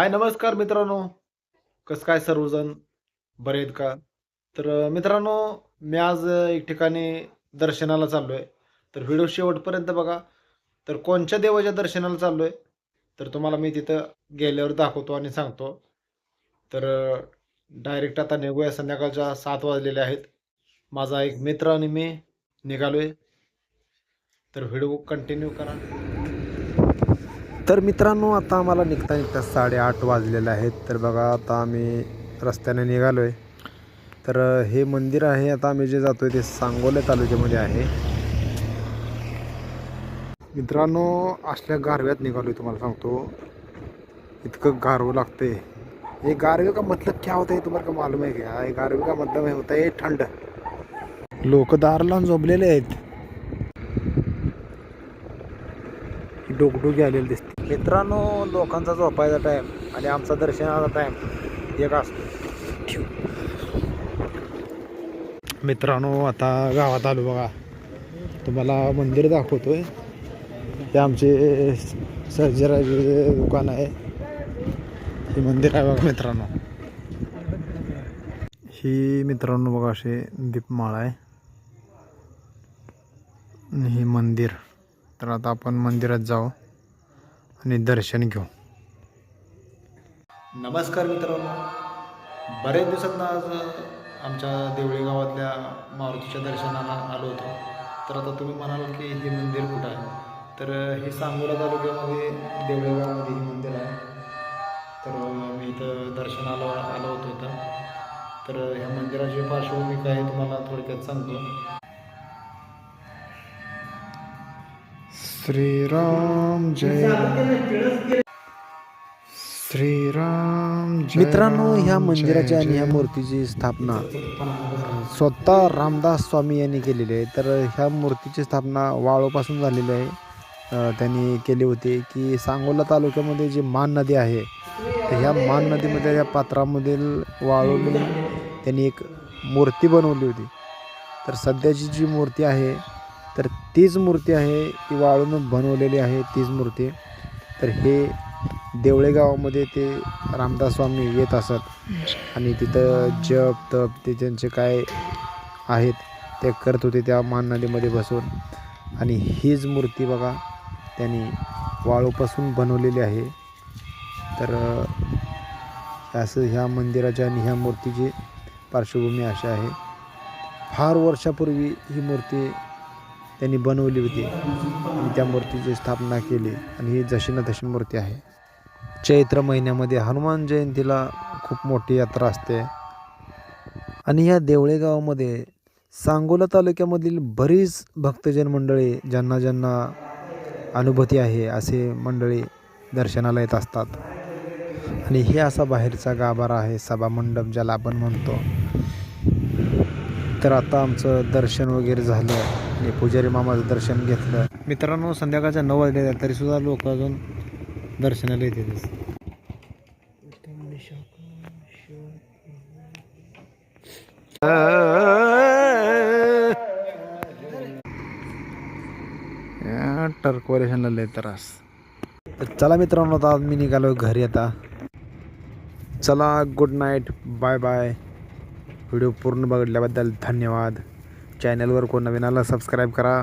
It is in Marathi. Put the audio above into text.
हाय नमस्कार मित्रांनो. कसं काय सर्वजण? बरे आहेत का? तर मित्रांनो मी आज एक ठिकाणी दर्शनाला चाललो आहे तर व्हिडिओ शेवटपर्यंत बघा. तर कोणत्या देवाच्या दर्शनाला चाललो आहे तर तुम्हाला मी तिथं गेल्यावर दाखवतो आणि सांगतो. तर डायरेक्ट आता निघूया. संध्याकाळच्या सात वाजलेले आहेत. माझा एक मित्र आणि मी निघालो आहे तर व्हिडिओ कंटिन्यू करा. तर मित्रांनो आता आम्हाला निघता निघता साडेआठ वाजलेले आहेत. तर बघा आता आम्ही रस्त्याने निघालो आहे तर हे मंदिर आहे. आता आम्ही जे जातो आहे ते सांगोले तालुक्यामध्ये आहे. मित्रांनो असल्या गारव्यात निघालो आहे तुम्हाला सांगतो. इतकं गारवं लागते हे गारवे का मतलब क्या होता है तुम्हाला का मालूम आहे का? हे गारवे का मतलब हे होता है थंड. लोक दार लावून झोपलेले आहेत. डोकडोकी आलेली दिसते मित्रांनो लोकांचा झोपायचा टाईम आणि आमचा दर्शनाचा टाईम एक असतो. मित्रांनो आता गावात आलो बघा. तुम्हाला मंदिर दाखवतोय. ते आमचे सर्जराचे दुकान आहे. हे मंदिर आहे बघा मित्रांनो. ही मित्रांनो बघा असे दीपमाळ आहे. हे मंदिर. तर आता आपण मंदिरात जाऊ. आणि दर्शन घेऊ. नमस्कार मित्रांनो. बरेच दिवसात आज आमच्या देवळी गावातल्या मारुतीच्या दर्शनाला आलो होतो. तर आता तुम्ही म्हणाल की हे मंदिर कुठं आहे? तर हे सांगोला तालुक्यामध्ये देवळी गावामध्ये हे मंदिर आहे. तर मी इथं दर्शनाला आलो होतो तर ह्या मंदिराची पार्श्वभूमी काय आहे तुम्हाला थोडक्यात सांगतो. श्रीराम जय श्रीराम मित्रांनो ह्या मंदिराची आणि ह्या मूर्तीची स्थापना स्वतः रामदास स्वामी यांनी केलेली आहे. तर ह्या मूर्तीची स्थापना वाळूपासून झालेली आहे. त्यांनी केली होती की सांगोला तालुक्यामध्ये जी मान नदी आहे तर ह्या मान नदीमध्ये त्या पात्रामधील वाळूने त्यांनी एक मूर्ती बनवली होती. तर सध्याची जी मूर्ती आहे तर तीच मूर्ती आहे ती वाळून बनवलेली आहे तीच मूर्ती. तर हे देवळे गावामध्ये ते रामदास स्वामी येत असत. आणि तिथं जप तप ते त्यांचे काय आहेत ते करत होते त्या मान नदीमध्ये बसून. आणि हीच मूर्ती बघा त्यांनी वाळूपासून बनवलेली आहे. तर असं ह्या मंदिराच्या आणि ह्या मूर्तीची पार्श्वभूमी अशी आहे. फार वर्षापूर्वी ही मूर्ती त्यांनी बनवली होती. आणि त्या मूर्तीची स्थापना केली. आणि ही जशी ना तशी मूर्ती आहे. चैत्र महिन्यामध्ये हनुमान जयंतीला खूप मोठी यात्रा असते. आणि ह्या देवळे गावामध्ये सांगोला तालुक्यामधील बरीच भक्तजन मंडळी ज्यांना ज्यांना अनुभूती आहे असे मंडळी दर्शनाला येत असतात. आणि हे असा बाहेरचा गाभारा आहे सभामंडप ज्याला आपण म्हणतो. तर आता आमचं दर्शन वगैरे झालं. आणि पुजारी मामाचं दर्शन घेतलं. मित्रांनो संध्याकाळच्या नऊ वाजले तरी सुद्धा लोक अजून दर्शनाला येतात. टर्कवरेशनला लय त्रास. चला मित्रांनो आता मी निघालो घरी आता. चला good night bye bye video पूर्ण बघितल्याबद्दल धन्यवाद. चॅनलवर कोण नवीन आला सबस्क्राईब करा.